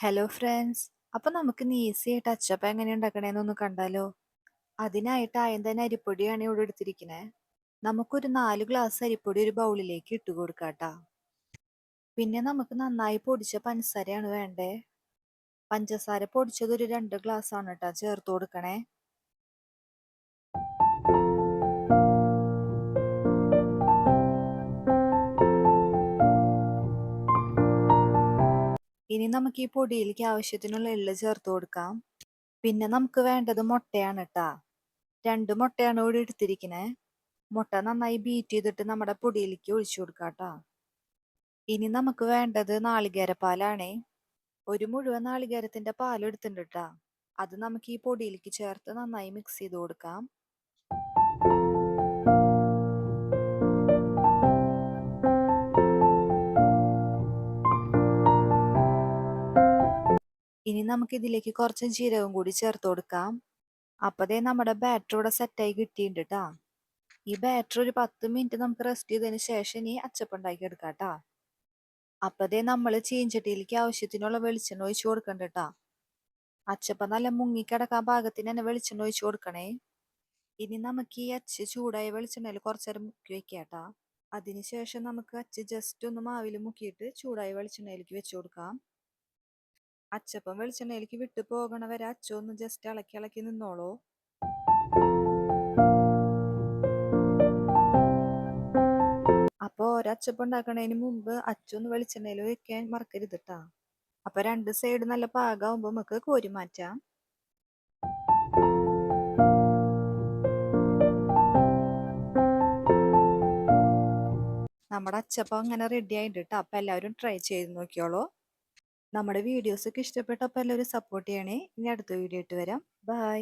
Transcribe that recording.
Hello friends അപ്പൊ നമുക്ക് easy ആയിട്ട് അച്ചപ്പം എങ്ങനെ ഉണ്ടാക്കണേന്നൊന്ന് കണ്ടാലോ? അതിനായിട്ട് ആയം തന്നെ അരിപ്പൊടിയാണ് ഇവിടെ എടുത്തിരിക്കുന്നത് നമുക്കൊരു നാല് ഗ്ലാസ് അരിപ്പൊടി ഒരു ബൗളിലേക്ക് ഇട്ട് കൊടുക്കാട്ടാ പിന്നെ നമുക്ക് നന്നായി പൊടിച്ച പഞ്ചസാരയാണ് വേണ്ടേ? പഞ്ചസാര പൊടിച്ചത് ഒരു രണ്ട് ഗ്ലാസ് ആണ് കേട്ടോ ചേർത്ത് കൊടുക്കണേ. ഇനി നമുക്ക് ഈ പൊടിയിലേക്ക് ആവശ്യത്തിനുള്ള എള്ള് ചേർത്ത് കൊടുക്കാം. പിന്നെ നമുക്ക് വേണ്ടത് മുട്ടയാണ് കേട്ടാ രണ്ട് മുട്ടയാണ് ഇവിടെ എടുത്തിരിക്കണേ. മുട്ട നന്നായി ബീറ്റ് ചെയ്തിട്ട് നമ്മുടെ പൊടിയിലേക്ക് ഒഴിച്ചു കൊടുക്കാം ഇനി നമുക്ക് വേണ്ടത് നാളികേരപ്പാലാണേ ഒരു മുഴുവൻ നാളികേരത്തിന്റെ പാൽ എടുത്തിട്ടുണ്ട് കേട്ടാ അത് നമുക്ക് ഈ പൊടിയിലേക്ക് ചേർത്ത് നന്നായി മിക്സ് ചെയ്ത് കൊടുക്കാം. ഇനി നമുക്ക് ഇതിലേക്ക് കുറച്ച് ജീരകം കൂടി ചേർത്ത് കൊടുക്കാം. അപ്പതേ നമ്മുടെ ബാറ്റർ ഇവിടെ സെറ്റായി കിട്ടിയിട്ടുണ്ട് കേട്ടാ ഈ ബാറ്റർ ഒരു പത്ത് മിനിറ്റ് നമുക്ക് റെസ്റ്റ് ചെയ്തതിന് ശേഷം ഇനി അച്ചപ്പുണ്ടാക്കി എടുക്കാം കേട്ടാ അപ്പതേ നമ്മൾ ചീഞ്ചട്ടിയിലേക്ക് ആവശ്യത്തിനുള്ള വെളിച്ചെണ്ണ ഒഴിച്ചു കൊടുക്കണ്ട കേട്ടാ അച്ചപ്പ നല്ല മുങ്ങിക്കിടക്കാൻ ഭാഗത്തിന് തന്നെ വെളിച്ചെണ്ണ ഒഴിച്ചു കൊടുക്കണേ. ഇനി നമുക്ക് ഈ അച്ച് ചൂടായ വെളിച്ചെണ്ണയിൽ കുറച്ചേരം മുക്കി വെക്കാം വെക്കാട്ടാ അതിനുശേഷം നമുക്ക് അച്ച് ജസ്റ്റ് ഒന്ന് മാവിൽ മുക്കിയിട്ട് ചൂടായ വെളിച്ചെണ്ണയിലേക്ക് വെച്ചു കൊടുക്കാം. അച്ചപ്പം വെളിച്ചെണ്ണയിലേക്ക് വിട്ടു പോകണ വരെ അച്ചൊന്ന് ജസ്റ്റ് ഇളക്കി ഇളക്കി നിന്നോളൂ. അപ്പോൾ ഒരച്ചപ്പം ഉണ്ടാക്കണതിന് മുമ്പ് അച്ചൊന്ന് വെളിച്ചെണ്ണയിൽ വെക്കാൻ മറക്കരുത് കേട്ടാ അപ്പൊ രണ്ട് സൈഡ് നല്ല പാകമാകുമ്പോൾ നമുക്ക് കോരി മാറ്റാം. നമ്മുടെ അച്ചപ്പം അങ്ങനെ റെഡി ആയിട്ട് കേട്ടോ അപ്പൊ എല്ലാവരും ട്രൈ ചെയ്ത് നോക്കിയോളൂ. നമ്മുടെ വീഡിയോസ് ഒക്കെ ഇഷ്ടപ്പെട്ടപ്പോൾ എല്ലാവരും സപ്പോർട്ട് ചെയ്യണേ. ഇനി അടുത്ത വീഡിയോ ഇട്ട് വരാം. ബൈ